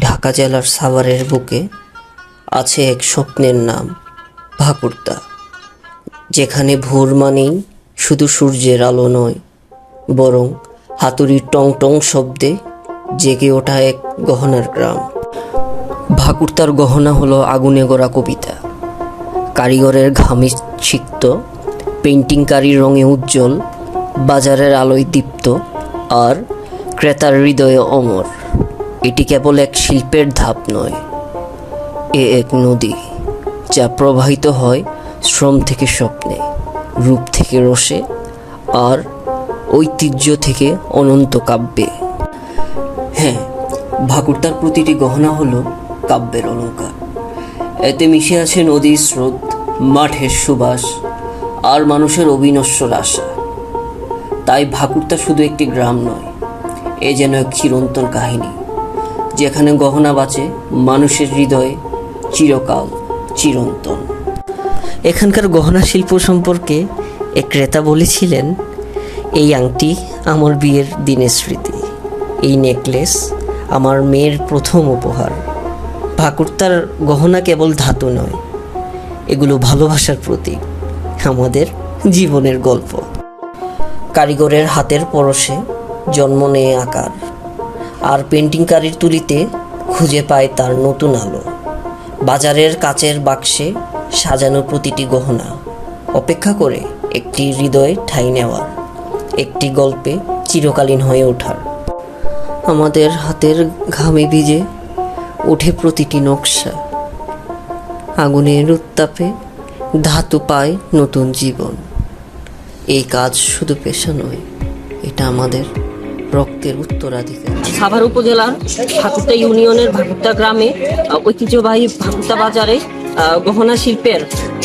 ঢাকা জেলার সাভারের বুকে আছে এক স্বপ্নের নাম, ভাকুরতা, যেখানে ভোর মানেই শুধু সূর্যের আলো নয়, বরং হাতুড়ির টং টং শব্দে জেগে ওঠা এক গহনার গ্রাম। ভাকুরতার গহনা হলো আগুনে গড়া কবিতা। কারিগরের ঘামে সিক্ত পেন্টিংকারীর রঙে উজ্জ্বল, বাজারের আলোয় দীপ্ত, আর ক্রেতার হৃদয়ে অমর। এটি কেবল এক শিল্পের ধাপ নয়, এ এক নদী যা প্রবাহিত হয় শ্রম থেকে স্বপ্নে, রূপ থেকে রসে আর ঐতিহ্য থেকে অনন্ত কাব্যে। হ্যাঁ ভাকুরতার প্রতিটি গহনা হলো কাব্যের অলঙ্কার। এতে মিশে আছে নদীর স্রোত, মাঠের সুবাস আর মানুষের অবিনশ্বর আশা তাই ভাকুরতা শুধু একটি গ্রাম নয়, এ যেন এক চিরন্তন কাহিনী। যেখানে গহনা বাঁচে, মানুষের হৃদয়ে চিরকাল চিরন্তন। এখানকার গহনা শিল্প সম্পর্কে এক ক্রেতা বলেছিলেন, এই আংটি আমার বিয়ের দিনের স্মৃতি। এই নেকলেস আমার মেয়ের প্রথম উপহার। ভাকুরতার গহনা কেবল ধাতু নয়, এগুলো ভালোবাসার প্রতীক, আমাদের জীবনের গল্প। কারিগরের হাতের পরশে জন্ম নেয় আকার। আর পেন্টিংকারীর তুলিতে খুঁজে পায় তার নতুন আলো। বাজারের কাচের বাক্সে সাজানো প্রতিটি গহনা। অপেক্ষা করে একটি হৃদয়ে ঠাঁই নেওয়ার একটি গল্পে চিরকালীন হয়ে ওঠার। আমাদের হাতের ঘামে ভিজে ওঠে প্রতিটি নকশা। আগুনের উত্তাপে ধাতু পায় নতুন জীবন। এই কাজ শুধু পেশা নয়, এটা আমাদের রক্তের উত্তরাধিকার। সাভার উপজেলার ভাকুরতা ইউনিয়নের ভাকুরতা গ্রামে ঐতিহ্যবাহী ভাকুরতা বাজারে গহনা শিল্পের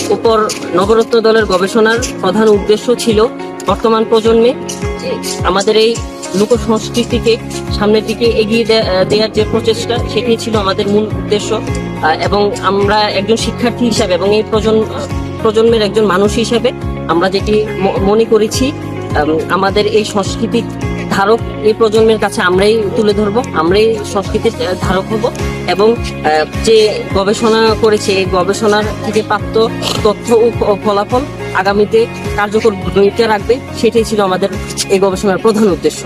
উপর নবরত্ন দলের গবেষণার প্রধান উদ্দেশ্য ছিল বর্তমান প্রজন্মে আমাদের এই লোক সংস্কৃতিকে সামনের দিকে এগিয়ে দেওয়ার যে প্রচেষ্টা, সেটি ছিল আমাদের মূল উদ্দেশ্য। এবং আমরা একজন শিক্ষার্থী হিসাবে এবং এই প্রজন্ম প্রজন্মের একজন মানুষ হিসাবে আমরা যেটি মনে করেছি আমাদের এই সংস্কৃতির ধারক এই প্রজন্মের কাছে আমরাই তুলে ধরবো, আমরাই সংস্কৃতির ধারক হব এবং যে গবেষণা করেছে, এই গবেষণার থেকে প্রাপ্ত তথ্য ও ফলাফল আগামীতে কার্যকর ভূমিকা রাখবে, সেটাই ছিল আমাদের এই গবেষণার প্রধান উদ্দেশ্য।